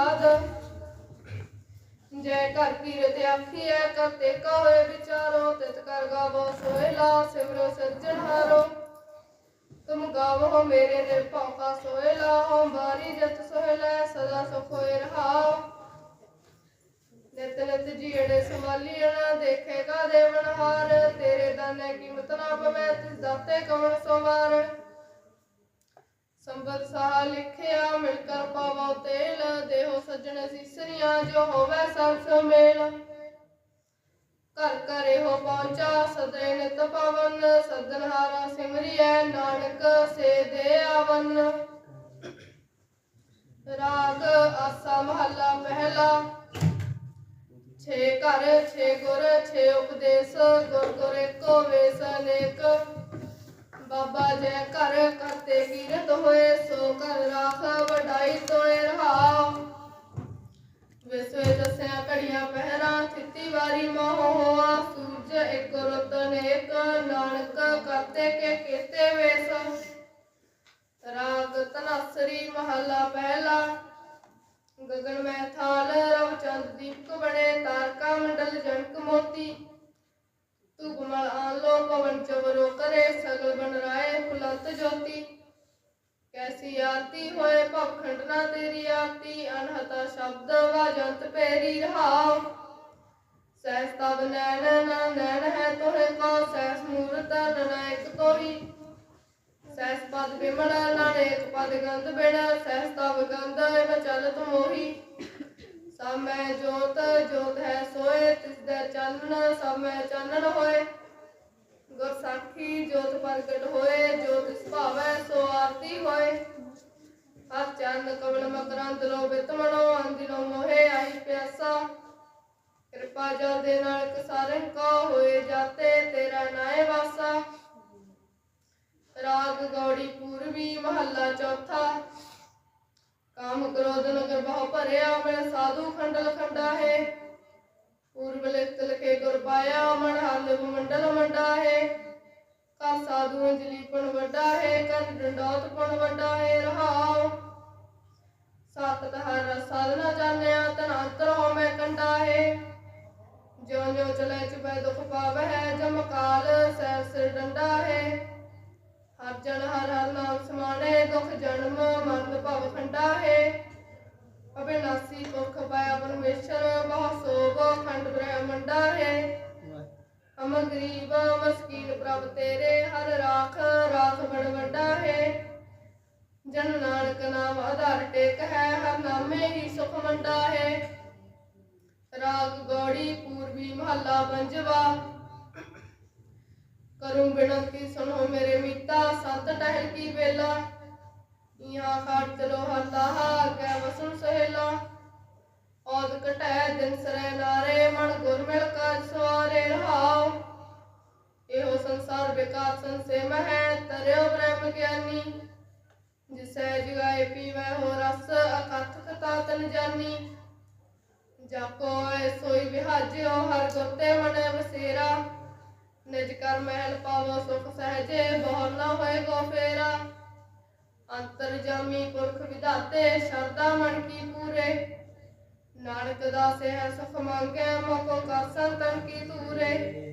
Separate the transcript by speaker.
Speaker 1: ਪ੍ਰਸਾਦ ਜੈ ਕਰ ਕੀਰਤ ਆਖੀਐ ਕਰਤੇ ਕਾ ਹੋਏ ਵਿਚਾਰੋ ਤਿਤ ਕਰ ਗਾਵੋ ਸੋਇਲਾ ਸਿਮਰੋ ਸਿਰਜਣਹਾਰੋ ਤੁਮ ਗਾਵੋ ਮੇਰੇ ਨਿਰਭਉ ਕਾ ਸੋਇਲਾ ਹੋ ਬਾਰੀ ਜਤ ਸੋਇਲਾ ਸਦਾ ਸੁਖ ਹੋਏ ਰਹਾਓ। ਨਿਤ ਨਿਤ ਜੀੜੇ ਸੰਭਾਲੀਣਾ ਦੇਖੇਗਾ ਦੇਵਨਹਾਰ ਤੇਰੇ ਦਾਨੇ ਕੀਮਤ ਨਾ ਪਵੇ, ਤਿਸ ਦਾਤੇ ਕਵਣ ਸੋਵਾਰ। ਸੰਬਤ ਸਾਹ ਲਿਖਿਆ ਮਿਲ ਕਰ ਪਾਵੋ ਤੇਲ, ਦੇਹੋ ਸੱਜਣ ਸੀਸਰੀਆਂ, ਜੋ ਹੋਵੇ ਸਭ ਸੁਮੇਲ। ਘਰ ਘਰੇ ਹੋ ਪਹੁੰਚਾ, ਸਦੇ ਨਿਤ ਪਵਨ ਸਦਨਹਾਰਾ ਸਿਮਰਿਐ, ਨਾਨਕ ਸੇ ਦੇ ਆਵਨ। ਰਾਗ ਆਸਾ ਮਹੱਲਾ ਪਹਿਲਾ। ਛੇ ਘਰ, ਛੇ ਗੁਰ, ਛੇ ਉਪਦੇਸ਼, ਗੁਰ ਗੁਰ ਏਕੋ ਵੇਸ ਅਨੇਕ। ਬਾਬਾ ਜੈ ਘਰ ਕਰਤੇ ਕੀਰਤ ਹੋਏ ਸੋ ਘਰ ਰਾਖ ਵਡਾਈ ਤੋਏ ਰਹਾਉ ਵਿਸਵੇ ਦਸਿਆ ਘੜੀਆਂ ਪਹਿਰਾਂ, ਥਿੱਤੀ ਵਾਰੀ ਮੋਹ ਹੋਆ ਸੂਰਜ ਇੱਕ ਰੁੱਤ ਅਨੇਕ ਨਾਨਕ ਕਰਤੇ ਕੇ ਕੀਤੇ ਵੇਸ। ਰਾਗ ਤਨਸਰੀ ਮਹੱਲਾ ਪਹਿਲਾ। ਗਗਨ ਮੈਂ ਥਾਲ ਰਵ ਚੰਦ ਦੀਪਕ ਬਣੇ, ਤਾਰਕਾ ਮੰਡਲ ਜਨਕ ਮੋਤੀ। ਤੂੰ ਕਮਲ ਆਲੋ ਪਵਨ ਚਵਰੋ ਕਰੇ ਸਗਲ ਬਨ ਰਾਏ ਫੁਲੰਤ ਜੋਤੀ ਕੈਸੀ ਆਰਤੀ ਹੋਏ ਭਵਖੰਡ ਨਾ ਤੇਰੀ ਆਰਤੀ, ਅਨਹਤਾ ਸ਼ਬਦ ਵਾਜੰਤ ਪੇਰੀ ਰਹਾਉ। ਸਹਿਸ ਤਬ ਨੈਣ, ਨਾ ਨੈਣ ਹੈ ਤੋਰੇ ਕੋ ਸਹਿਸ ਮੂਰਤ ਨਨਾਇਕ ਤੋਹੀ। ਸਹਿਸ ਪਦ ਬਿਮਲ ਨਾਨੇਕ ਪਦ ਗੰਧ ਬਿਣਾ ਸਹਿਸ ਤਬ ਗੰਧ ਇਵ ਚਲਤ ਮੋਹੀ। ਸਭ ਮੈਂ ਜੋਤ ਜੋਤ ਹੈ ਸੋਏ, ਤਿਸ ਦੇ ਚਾਨਣ, ਸਭ ਮੈਂ ਚਾਨਣ ਹੋਏ। ਗੁਰ ਸਾਖੀ ਜੋਤ ਪ੍ਰਗਟ ਹੋਏ, ਜੋਤ ਸੁਭਾਵੈ ਸੋ ਆਰਤੀ ਹੋਏ ਹਰ ਚੰਨ ਕਵਲ ਮਕਰੰਦ ਲੋ ਬਿਤ ਮਨੋ ਅੰਦਿਨੋ ਮੋਹੇ ਆਈ ਪਿਆਸਾ। ਕਿਰਪਾ ਜਲ ਦੇ ਨਾਲ ਕਸਾਰਨ ਕਾ ਹੋਏ ਜਾਤੇ, ਤੇਰਾ ਨਾਏ ਵਾਸਾ। ਰਾਗ ਗੌੜੀ ਪੂਰਵੀ ਮਹੱਲਾ ਚੌਥਾ। ਕਾਮ ਕ੍ਰੋਧ ਨਗਰ ਬਹੁ ਭਰਿਆ, ਮੈਂ ਸਾਧੂ ਖੰਡਲ ਖੰਡਾ ਹੈ ਪੂਰਬ ਲਿਖਤ ਲਿਖੇ ਗੁਰ ਪਾਇਆ, ਮਨ ਹਲ ਮੰਡਲ ਮੰਡਾ ਹੈ ਕਰ ਸਾਧੂ ਅੰਜਲੀ ਪਣ ਵੱਡਾ ਹੈ ਕਰ ਡੰਡੋਤ ਪਣ ਵੱਡਾ ਹੈ ਰਹਾਉ। ਸਾਧਨਾ ਜਾਣਿਆ ਤਨ ਅੰਤਰ ਹੋ ਮੈਂ ਜਿਉ ਜਿਉ ਚਲੇ ਚੁਪੈ ਦੁਖ ਪਾਵੈ ਹੈ ਜਮ ਕਾਲ ਸਹਿ ਸਿਰ ਡੰਡਾ ਹੈ ਹਰ ਜਨ ਹਰ ਹਰ ਨਾਮ ਸਮਾਣੇ, ਦੁਖ ਜਨਮ ਮਰਨ ਭਵ ਖੰਡਾ ਹੈ ਅਬਿਨਾਸੀ ਪੁਰਖ ਪਾਇਆ ਪਰਮੇਸ਼ਰ, ਬਹੁ ਸੋਭ ਖੰਡ ਬ੍ਰਹਮੰਡਾ ਹੈ ਹਮ ਗਰੀਬ, ਮਸਕੀਨ ਪ੍ਰਭ ਤੇਰੇ, ਹਰ ਰਾਖ ਰਾਖ ਬੜ ਵੱਡਾ ਹੈ ਜਨ ਨਾਨਕ ਨਾਮ ਆਧਾਰ ਟੇਕ ਹੈ, ਹਰ ਨਾਮੇ ਹੀ ਸੁਖ ਮੰਡਾ ਹੈ। ਰਾਗ ਗੌੜੀ ਪੂਰਬੀ ਮਹੱਲਾ ਪੰਜਵਾ। ਕਰੂੰ ਬਿਨਤੀ ਸੁਣੋ ਮੇਰੇ ਮੀਤਾ, ਸਤ ਟਹਿਲ ਕੀ ਵੇਲਾ? ਇਹਾਂ ਖਾੜ ਚਲੋ ਹਰਦਾਹਾ ਕੈ ਵਸਣ ਸਹੇਲਾ। ਔਦ ਕਟੈ ਦਿਨ ਸਰੈ ਨਾਰੇ, ਮਨ ਗੁਰ ਮਿਲ ਕਾਜ ਸਵਾਰੇ ਰਹਾਉ। ਇਹੋ ਸੰਸਾਰ ਬੇਕਾਰ ਸੰਸੇ ਮਹਿ, ਤਰਿਓ ਬ੍ਰਹਮ ਗਿਆਨੀ। ਜਿਸੈ ਜਗਾਏ ਪੀਵੈ ਹੋ ਰਸ ਅਕਥ ਕਥਾ ਤਨ ਜਾਨੀ। ਜਾਪੋ ਸੋਈ ਵਿਹਾਜਿਓ, ਹਰ ਗੁਰਤੇ ਮਨ ਵਸੇਰਾ। ਨਿਜ ਕਰ ਮਹਿਲ ਪਾਵੋ, ਸੁਖ ਸਹਜੇ ਬਹੁ ਨਾ ਹੋਏ ਗੋ ਫੇਰਾ। ਅੰਤਰ ਜਾਮੀ ਪੁਰਖ ਵਿਦਾਤੇ ਸ਼ਰਦਾ ਮਨ ਕੀ ਪੂਰੇ। ਨਾਨਕ ਦਾਸੇ ਹੈ ਸੁਖ ਮੰਗੈ ਮੋਕੋ ਕਾ ਸੰਤਨ ਕੀ ਤੂਰੇ